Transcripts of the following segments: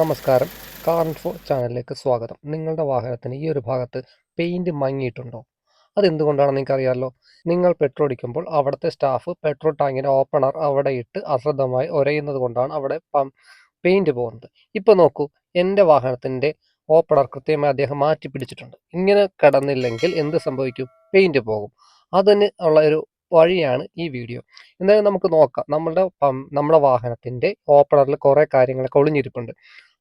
നമസ്കാരം. Car info ചാനലിലേക്ക് സ്വാഗതം. നിങ്ങളുടെ വാഹനത്തിന് ഈ ഒരു ഭാഗത്ത് പെയിന്റ് മങ്ങിയിട്ടുണ്ടോ? അതെന്തുകൊണ്ടാണെന്ന് നിങ്ങൾക്കറിയാമല്ലോ നിങ്ങൾ പെട്രോൾ അടിക്കുമ്പോൾ അവിടുത്തെ സ്റ്റാഫ് പെട്രോൾ ടാങ്കിന്റെ ഓപ്പണർ അവിടെ ഇട്ട് അശ്രദ്ധമായി ഒരയുന്നത് കൊണ്ടാണ് അവിടെ പെയിന്റ് പോകുന്നത്. ഇപ്പോൾ നോക്കൂ എന്റെ വാഹനത്തിന്റെ ഓപ്പണർ കൃത്യമായി അദ്ദേഹം മാറ്റി പിടിച്ചിട്ടുണ്ട്. ഇങ്ങനെ കിടന്നില്ലെങ്കിൽ എന്ത് സംഭവിക്കും? പെയിന്റ് പോകും. അതിന് ഉള്ള ഒരു വഴിയാണ് ഈ വീഡിയോ. എന്തായാലും നമുക്ക് നോക്കാം. നമ്മുടെ നമ്മുടെ വാഹനത്തിന്റെ ഓപ്പണറിൽ കുറേ കാര്യങ്ങളൊക്കെ ഒളിഞ്ഞിരിപ്പുണ്ട്.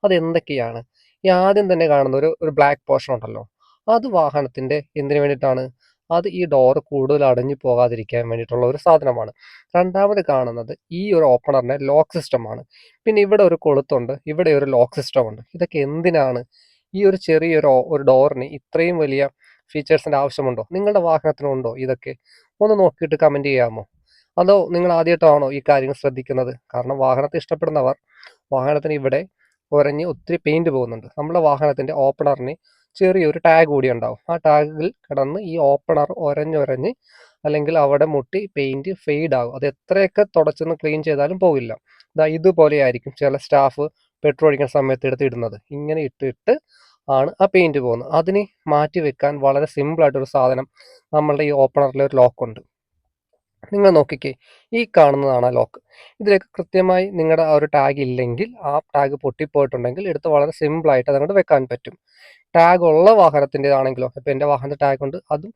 അതെന്തൊക്കെയാണ്? ഈ ആദ്യം തന്നെ കാണുന്ന ഒരു ഒരു ബ്ലാക്ക് പോർഷൻ ഉണ്ടല്ലോ. അത് വാഹനത്തിന്റെ എന്തിനു വേണ്ടിയിട്ടാണ്? അത് ഈ ഡോർ കൂടുതൽ അടഞ്ഞു പോകാതിരിക്കാൻ വേണ്ടിയിട്ടുള്ള ഒരു സാധനമാണ്. രണ്ടാമത് കാണുന്നത് ഈ ഒരു ഓപ്പണറിന്റെ ലോക്ക് സിസ്റ്റമാണ് പിന്നെ ഇവിടെ ഒരു കൊളുത്തുണ്ട് ഇവിടെ ഒരു ലോക്ക് സിസ്റ്റം ഉണ്ട്. ഇതൊക്കെ എന്തിനാണ്? ഈ ഒരു ചെറിയൊരു ഒരു ഡോറിന് ഇത്രയും വലിയ ഫീച്ചേഴ്സിന്റെ ആവശ്യമുണ്ടോ? നിങ്ങളുടെ വാഹനത്തിനുണ്ടോ ഇതൊക്കെ? ഒന്ന് നോക്കിയിട്ട് കമന്റ് ചെയ്യാമോ? അതോ നിങ്ങൾ ആദ്യമായിട്ടാണോ ഈ കാര്യങ്ങൾ ശ്രദ്ധിക്കുന്നത്? കാരണം വാഹനത്തെ ഇഷ്ടപ്പെടുന്നവർ വാഹനത്തിന് ഇവിടെ ഉരഞ്ഞ് ഒത്തിരി പെയിന്റ് പോകുന്നുണ്ട്. നമ്മുടെ വാഹനത്തിന്റെ ഓപ്പണറിന് ചെറിയൊരു ടാഗ് കൂടി ഉണ്ടാവും. ആ ടാഗിൽ കിടന്ന് ഈ ഓപ്പണർ ഒരഞ്ഞൊരഞ്ഞ് അല്ലെങ്കിൽ അവിടെ മുട്ടി പെയിന്റ് ഫെയ്ഡ് ആകും. അത് എത്രയൊക്കെ തുടച്ചൊന്ന് ക്ലീൻ ചെയ്താലും പോകില്ല. ഇതാ ഇതുപോലെയായിരിക്കും ചില സ്റ്റാഫ് പെട്രോൾ അടിക്കുന്ന സമയത്ത് എടുത്ത് ഇടുന്നത്. ഇങ്ങനെ ഇട്ടിട്ട് ആണ് ആ പെയിന്റ് പോകുന്നത്. അതിന് മാറ്റി വെക്കാൻ വളരെ സിമ്പിൾ ആയിട്ടൊരു സാധനം നമ്മളുടെ ഈ ഓപ്പണറിൽ ഒരു ലോക്ക് ഉണ്ട്. നിങ്ങൾ നോക്കിക്കേ ഈ കാണുന്നതാണ് ആ ലോക്ക് ഇതിലേക്ക് കൃത്യമായി നിങ്ങളുടെ ആ ഒരു ടാഗ് ഇല്ലെങ്കിൽ ആ ടാഗ് പൊട്ടിപ്പോയിട്ടുണ്ടെങ്കിൽ എടുത്ത് വളരെ സിമ്പിൾ ആയിട്ട് അതങ്ങോട്ട് വെക്കാൻ പറ്റും. ടാഗ് ഉള്ള വാഹനത്തിന്റെതാണെങ്കിലോ ഇപ്പം എന്റെ വാഹനത്തിൽ ടാഗ് ഉണ്ട് അതും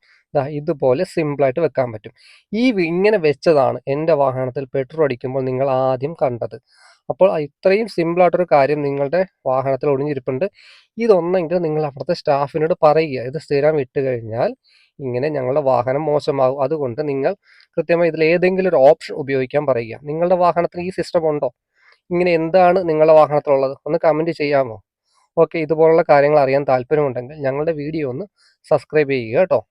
ഇതുപോലെ സിമ്പിളായിട്ട് വെക്കാൻ പറ്റും. ഈ ഇങ്ങനെ വെച്ചതാണ് എന്റെ വാഹനത്തിൽ പെട്രോൾ അടിക്കുമ്പോൾ നിങ്ങൾ ആദ്യം കണ്ടത്. അപ്പോൾ ഇത്രയും സിമ്പിളായിട്ടൊരു കാര്യം നിങ്ങളുടെ വാഹനത്തിൽ ഒളിഞ്ഞിരിപ്പുണ്ട് ഇതൊന്നെങ്കിൽ നിങ്ങൾ അവിടുത്തെ സ്റ്റാഫിനോട് പറയുക. ഇത് സ്ഥിരം ഇട്ട് കഴിഞ്ഞാൽ ഇങ്ങനെ ഞങ്ങളുടെ വാഹനം മോശമാകും. അതുകൊണ്ട് നിങ്ങൾ കൃത്യമായി ഇതിൽ ഏതെങ്കിലും ഒരു ഓപ്ഷൻ ഉപയോഗിക്കാൻ പറയുക. നിങ്ങളുടെ വാഹനത്തിൽ ഈ സിസ്റ്റം ഉണ്ടോ? ഇങ്ങനെ എന്താണ് നിങ്ങളുടെ വാഹനത്തിലുള്ളത്? ഒന്ന് കമന്റ് ചെയ്യാമോ? ഓക്കെ ഇതുപോലുള്ള കാര്യങ്ങൾ അറിയാൻ താല്പര്യമുണ്ടെങ്കിൽ ഞങ്ങളുടെ വീഡിയോ ഒന്ന് സബ്സ്ക്രൈബ് ചെയ്യുക കേട്ടോ.